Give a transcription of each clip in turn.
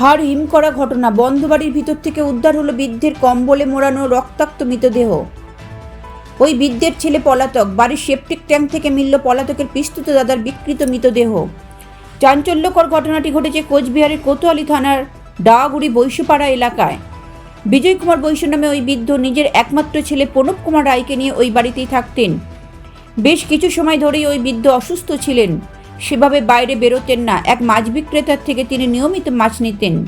হাড় হিম করা ঘটনা। বন্ধ বাড়ির ভিতর থেকে উদ্ধার হলো বৃদ্ধের কম্বলে মোড়ানো রক্তাক্ত মৃতদেহ। ওই বৃদ্ধের ছেলে পলাতক। বাড়ির সেপটিক ট্যাঙ্ক থেকে মিলল পলাতকের পিস্তুত দাদার বিকৃত মৃতদেহ। চাঞ্চল্যকর ঘটনাটি ঘটেছে কোচবিহারের কোতোয়ালি থানার ডাগুড়ি বৈশ্যপাড়া এলাকায়। বিজয় কুমার বৈশ্য নামে ওই বৃদ্ধ নিজের একমাত্র ছেলে প্রণব কুমার রায়কে নিয়ে ওই বাড়িতেই থাকতেন। বেশ কিছু সময় ধরেই ওই বৃদ্ধ অসুস্থ ছিলেন। সেভাবে বাইরে বেরোতেন না। এক মাছ বিক্রেতার থেকে তিনি নিয়মিত মাছ নিতেন।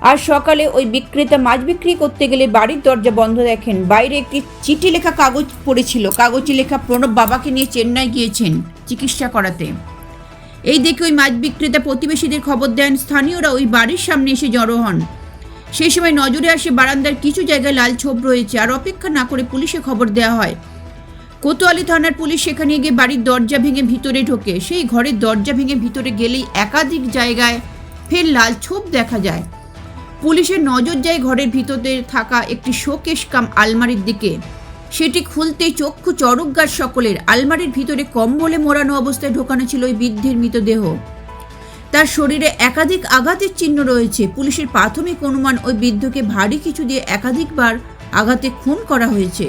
আর সকালে ওই বিক্রেতা মাছ বিক্রি করতে গেলে বাড়ির দরজা বন্ধ দেখেন। বাইরে একটি চিঠি লেখা কাগজ পড়েছিল। কাগজে লেখা প্রণব বাবাকে নিয়ে চেন্নাই গিয়েছেন চিকিৎসা করাতে। এই দেখে ওই মাছ বিক্রেতা প্রতিবেশীদের খবর দেন, স্থানীয়রা ওই বাড়ির সামনে এসে জড়ো হন। সেই সময় নজরে আসে বারান্দার কিছু জায়গায় লাল ছোপ রয়েছে। আর অপেক্ষা না করে পুলিশে খবর দেওয়া হয়। কোতোয়ালি থানার পুলিশ সেখানে গিয়ে বাড়ির দরজা ভেঙে ভিতরে ঢোকে। সেই ঘরের দরজা ভেঙে ভিতরে গেলেই একাধিক জায়গায় ফের লাল ছোপ দেখা যায়। পুলিশের নজর যায় ঘরের ভিতরে থাকা একটি শোকেশ কাম আলমারির দিকে। সেটি খুলতেই চক্ষু চরকগার সকলের। আলমারির ভিতরে কম্বলে মোড়ানো অবস্থায় ঢোকানো ছিল ওই বৃদ্ধের মৃতদেহ। তার শরীরে একাধিক আঘাতের চিহ্ন রয়েছে। পুলিশের প্রাথমিক অনুমান ওই বৃদ্ধকে ভারী কিছু দিয়ে একাধিকবার আঘাতে খুন করা হয়েছে।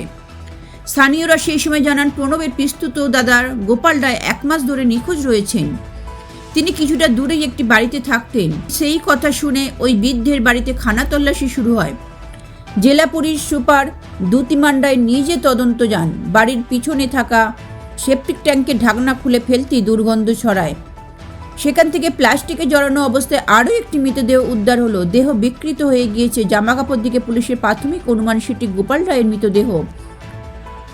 স্থানীয়রা সেই সময় জানান, প্রণবের পিস্তুত দাদার গোপাল রায় এক মাস ধরে নিখোঁজ রয়েছেন। তিনি কিছুটা দূরেই একটি বাড়িতে থাকতেন। সেই কথা শুনে ওই বৃদ্ধের বাড়িতে খানা তল্লাশি শুরু হয়। জেলা পুলিশ সুপার দুতিমান্ডায় নিজে তদন্ত যান। বাড়ির পিছনে থাকা সেপটিক ট্যাঙ্কের ঢাকনা খুলে ফেলতেই দুর্গন্ধ ছড়ায়। সেখান থেকে প্লাস্টিকে জড়ানো অবস্থায় আরও একটি মৃতদেহ উদ্ধার হলো। দেহ বিকৃত হয়ে গিয়েছে। জামাকাপড় দিকে পুলিশের প্রাথমিক অনুমান সেটি গোপাল রায়ের মৃতদেহ।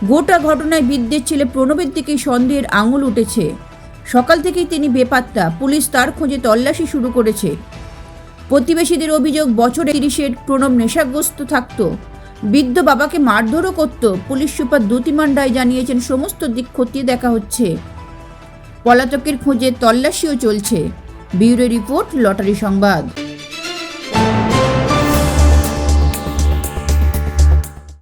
গোটা ঘটনায় বৃদ্ধের ছেলে প্রণবের দিকেই সন্দেহের আঙুল উঠেছে। সকাল থেকেই তিনি বেপাত্তা। পুলিশ তার খোঁজে তল্লাশি শুরু করেছে। প্রতিবেশীদের অভিযোগ, বছরে তিরিশের প্রণব নেশাগ্রস্ত থাকত। বৃদ্ধ বাবাকে মারধরও করত। পুলিশ সুপার দ্যুতিমান রায় জানিয়েছেন, সমস্ত দিক খতিয়ে দেখা হচ্ছে। পলাতকের খোঁজে তল্লাশিও চলছে। বিউরো রিপোর্ট, লটারি সংবাদ।